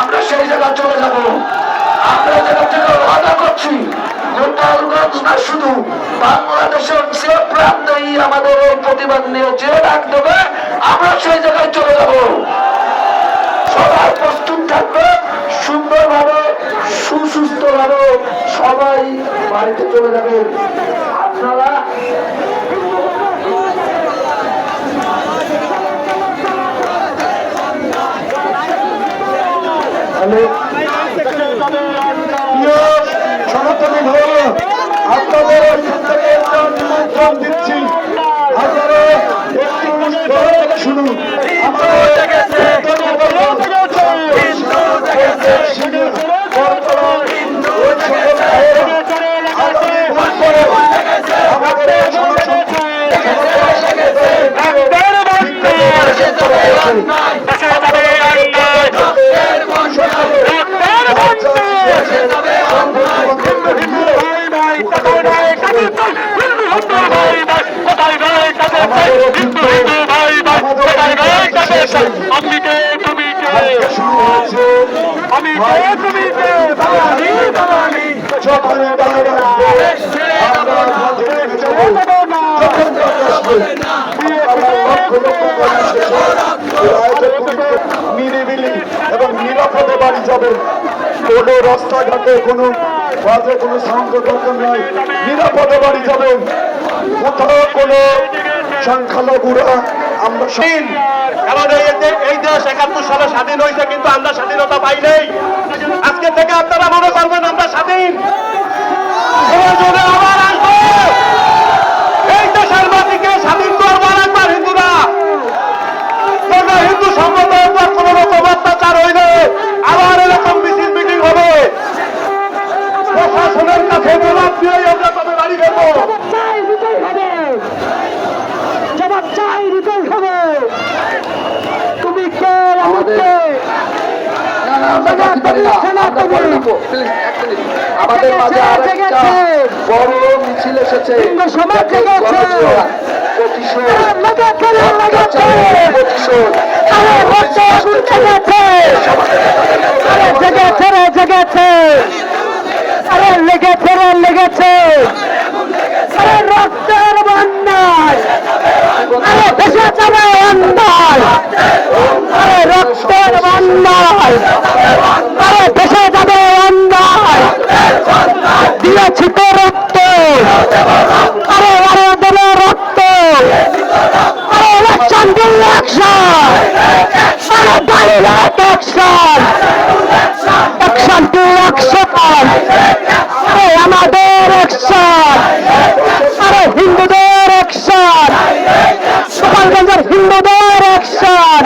আমরা সেই জায়গায় চলে যাব। আমরা যেটা থেকে ওয়াদা করছি। গোপালগঞ্জ না শুধু, বাংলাদেশের যে প্রান্তেই আমাদের এই প্রতিবাদ নিয়ে যে ডাক দেবে, আমরা সেই জায়গায় চলে যাব। সবাই প্রস্তুত থাকবে, সুন্দরভাবে, সুসুস্থভাবে সবাই বাড়িতে চলে যাবে। আপনারা আপনাদের আমি কে বাঙালি বাঙালি। যখন যাব নিরিবিলি এবং নিরাপদে বাড়ি যাবেন কোনো রাস্তাঘাটে কোনো বাজে কোনো দরকার নাই নিরাপদে বাড়ি যাবেন কোথাও কোনো সংখ্যালঘুরা আমরা এই স্বাধীন কিন্তু স্বাধীনতা পাই নাই। আজকে থেকে আপনারা মনে করবেন আমরা স্বাধীন। আবার আমাদের মাঝে আর একটা বড় মিছিল এসেছে। সমাজ জেগেছে। প্রতিশোধ লাগাতে লাগাতে প্রতিশোধ আরে হচ্ছে আগুন জেগেছে আরে জেগেছে রে জেগেছে আরে লেগেছে রে লেগেছে আরে রক্তের বন্যায় আরে ভেসে যাবে অন্যায় আরে রক্তের বন্যায় আরে ভেসে যাবে অন্যায় দিয়েছি তো রক্ত আরে আরে দেবে রক্ত আরে ইলেকশন দিল অ্যাকশন আরে direct action action to action আরে আমাদের অ্যাকশন আরে হিন্দুদের অ্যাকশন গোপালগঞ্জের হিন্দুদের অ্যাকশন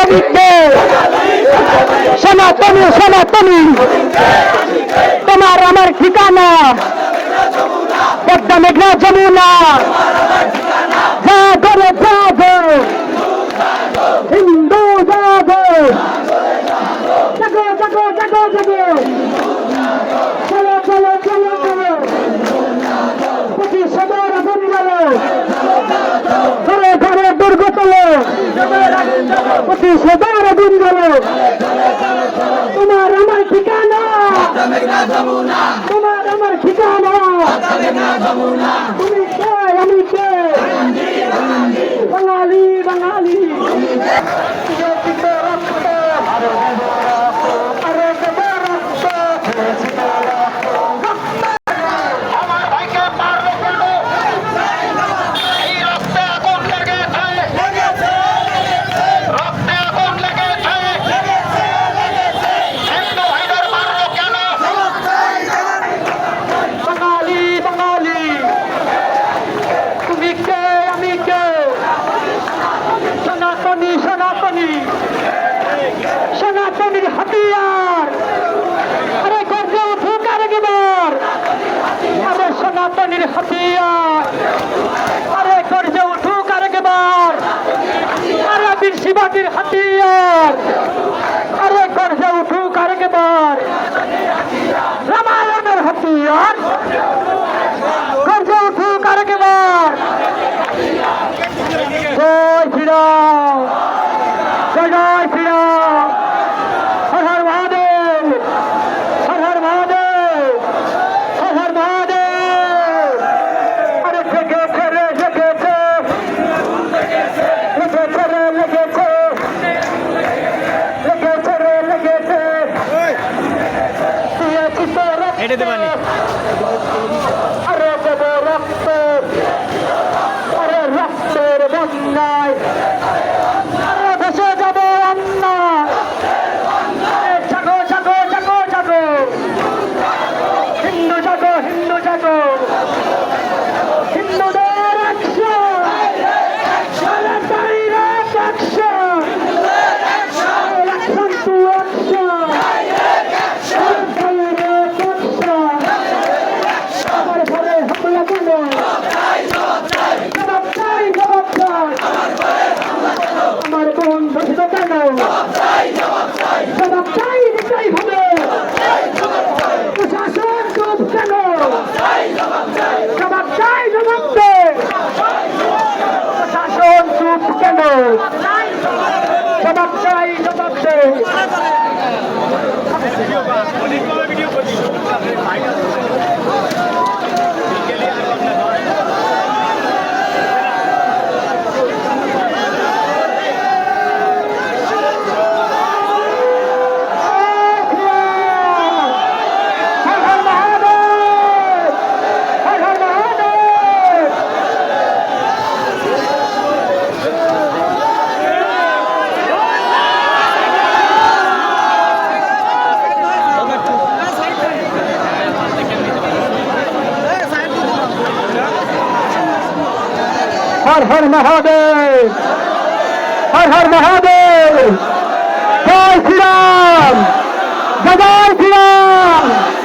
আমি কে সনাতনী সনাতনী। তোমার আমার ঠিকানা। পদ্মা মেঘনা যমুনা। জাগর রে জাগো হিন্দু জাগো জাগো জাগো জাগো জাগো দুর্গ তোলো প্রতি সবার আগুন গেলো তোমার আমার ঠিকানা। তোমার আমার ঠিকানা। তুমি কে? আমি কে? বাঙালি বাঙালি দেব রক্ত আমার ভাইকে মারলো ফেলল এই রক্তে আগুন লেগেছে রক্তে আগুন লেগেছে হিন্দু ভাইদের মারলো কেন বাঙালি বাঙালি তুমি কে আমি কে সনাতনী সনাতনী সনাতনীর হাতিয়ার আরে গর্জে উঠুক আরেকবার আরে হাতিয়ার। আরে গর্জে উঠুক আরেকবার। আরে বীর শিবাজির হাতিয়ার। আরে গর্জে উঠুক আরেকবার। রামায়ণের হাতিয়ার। গর্জে উঠুক আরেকবার। জয় শ্রীরাম। এটা দেবানি রক্ত রক্তের বন্যায়। Video video Har Har Mahadev. হর হর মহাদেব। জয় শ্রীরাম। জয় শ্রীরাম।